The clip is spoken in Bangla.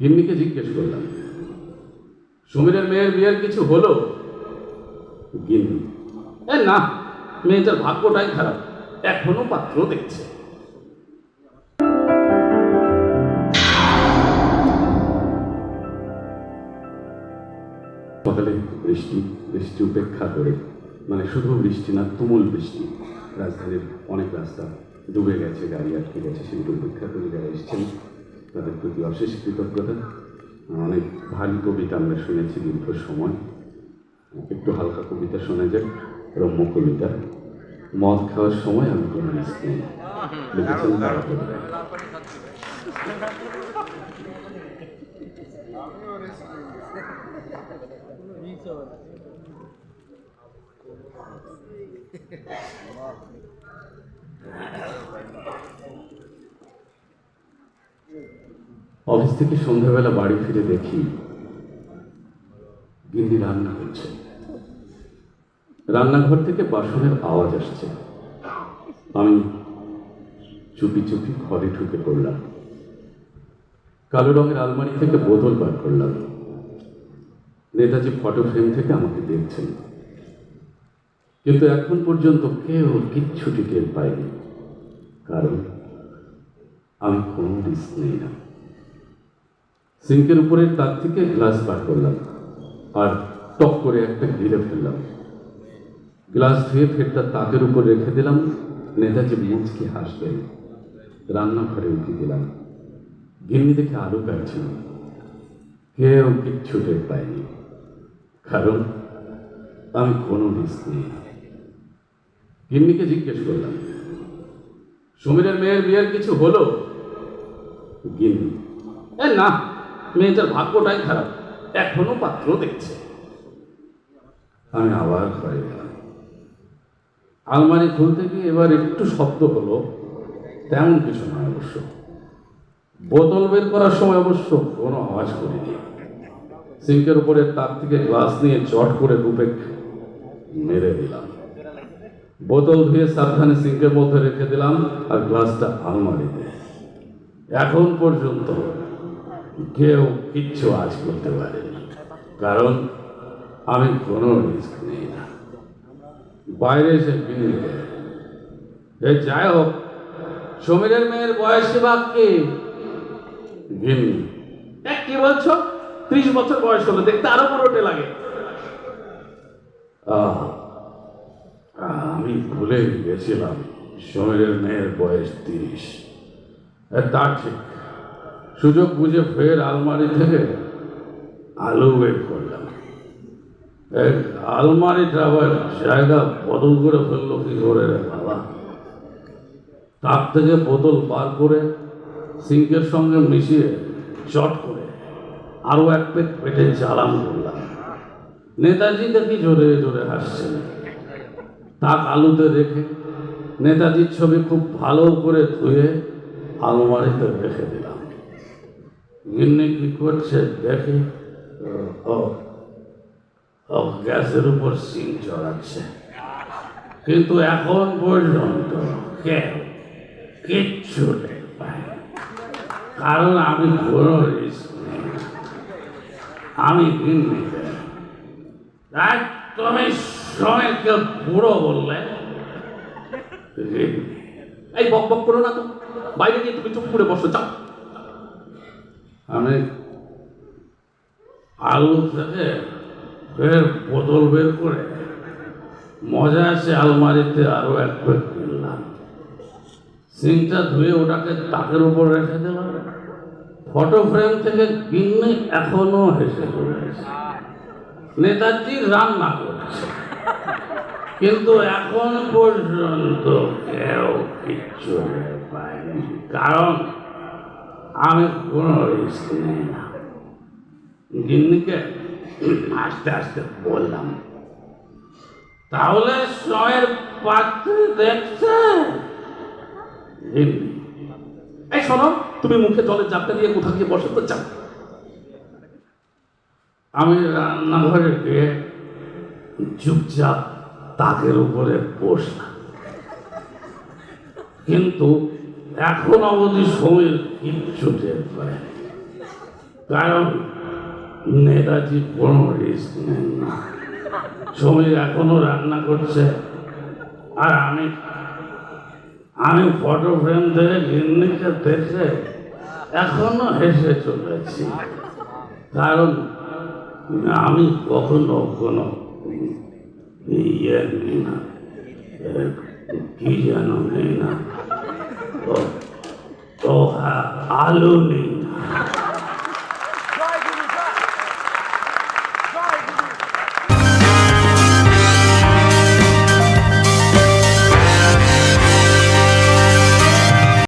গিন্নিকে জিজ্ঞেস করলাম, সমীরের মেয়ের বিয়ের কিছু হলো? গিন্নি, এ না মেয়েটার ভাগ্যটাই খারাপ, এখনও পাত্র দেখছে। সকালে বৃষ্টি বৃষ্টি উপেক্ষা করে মানে শুধু বৃষ্টি না, তুমুল বৃষ্টি। রাজধানীর অনেক রাস্তা ডুবে গেছে, গাড়ি আটকে গেছে সেগুলো উপেক্ষা করে যারা এসেছেন তাদের প্রতি অশেষ কৃতজ্ঞতা। অনেক ভারী কবিতা আমরা শুনেছি দীর্ঘ সময়। একটু হালকা কবিতা শোনা যায় রম্য কবিতা মদ খাওয়ার সময় আমি কোনো রিস্ক নেই। অফিস থেকে সন্ধ্যাবেলা বাড়ি ফিরে দেখি গিন্নি রান্না হচ্ছে রান্নাঘর থেকে বাসনের আওয়াজ আসছে। আমি চুপি চুপি ঘরে ঢুকে পড়লাম। কালো রঙের আলমারি থেকে বোতল বার করলাম। নেতাজি ফটো ফ্রেম থেকে আমাকে দেখছেন। কিন্তু এখন পর্যন্ত কেউ কিচ্ছুটি টের পায়নি। কারণ আমি কোনো রিস্ক নেই না। সিঙ্কের উপরের তার থেকে গ্লাস বার করলাম। আর টক করে একটা ঘিরে ফেললাম। গ্লাস ধুয়ে ফেরটা তাকের উপর রেখে দিলাম। নেতাজি মুচকে হাসলেন রান্নাঘরে উঠে দিলাম গিন্নি দেখে আলু কাটছিল। কেউ কিচ্ছু টের পায়নি। কারণ আমি কোনো রিস্ক নেই গিন্নিকে জিজ্ঞেস করলাম, সমীরের মেয়ের বিয়ের কিছু হলো? গিন্নি না। মেয়েটার ভাগ্যটাই খারাপ। এখনও পাত্র দেখছে। আমি আবার ঘরে গেলাম। আলমারি খুলতে গিয়ে এবার একটু শব্দ হলো। তেমন কিছু নয় অবশ্য। বোতল বের করার সময় অবশ্য কোনো আওয়াজ করিনি। সিঙ্কের উপরে তার থেকে গ্লাস নিয়ে চট করে দুপেক মেরে দিলাম। বোতল ধুয়ে সাবধানে সিঙ্কের মধ্যে রেখে দিলাম আর গ্লাসটা আলমারিতে। এখন পর্যন্ত কেউ কিচ্ছু আজ করতে পারেনি। কারণ আমি কোনো রিস্ক নেই না। বাইরে এসে বিনিয়োগে এ যাই হোক সমীরের মেয়ের বয়সী বাক্যে গিন্নি কি বলছো? ত্রিশ বছর বয়স হলো দেখতে আরও পুরোটে লাগে। আমি ভুলে গেছিলাম সমীরের মেয়ের বয়স তিরিশ। এ, তা ঠিক সুযোগ বুঝে ফের আলমারি থেকে আলু বের করলাম। আলমারিটা আবার জায়গা বদল করে ফেলল কি করে রে বাবা? তার থেকে বোতল বার করে সিঙ্কের সঙ্গে মিশিয়ে চট করে আরও এক পেট পেটে জ্বালান করলাম। নেতাজি দেখি জোরে জোরে হাসছেন তাক আলুতে রেখে নেতাজির ছবি খুব ভালো করে ধুয়ে আলমারিতে রেখে দিলাম। গিন্নি কি করছে দেখি, ও গ্যাসের উপর সিং চড়াচ্ছে। কিন্তু এখন পর্যন্ত কেউ কিচ্ছু। কারণ আমি কোনো রিস্ক আমি গিন্নি তাই তুমি সময়কে বুড়ো বললে। এই বক বক করো না তো। বাইরে গিয়ে তুমি চুপ করে বসো, যাও। আমি আলু থেকে ফের বোতল বের করে মজা আছে আলমারিতে আরও এক প্লেট কিনলাম। সিংটা ধুয়ে ওটাকে তাকের উপর রেখে দিলাম। ফটো ফ্রেম থেকে কিনে এখনও হেসে চলেছে। নেতাজি রান্না করছে। কিন্তু এখন পর্যন্ত কেউ কিচ্ছু পায়নি। কারণ আমি কোনো রিস্ক নেই না। গিন্নিকে আস্তে আস্তে বললাম, তাহলে সময়ের পাত্রে দেখছে? এই শোনো, তুমি মুখে জলের জাপটা দিয়ে কোথা গিয়ে বসে তো যাও আমি রান্নাঘরে গিয়ে চুপচাপ তাকের উপরে বসলাম। কিন্তু এখন অবধি সময়ের কিচ্ছু টের পায়নি কারণ নেতাজি কোনো রিস্ক নেন না। সমীর এখনও রান্না করছে। আর আমি আমি ফটো ফ্রেম থেকে গিন্নিকে দেখে এখনও হেসে চলেছি। কারণ আমি কখনো কোনো ইয়ে নিই না। কি যেন নেই না। ఆలూని.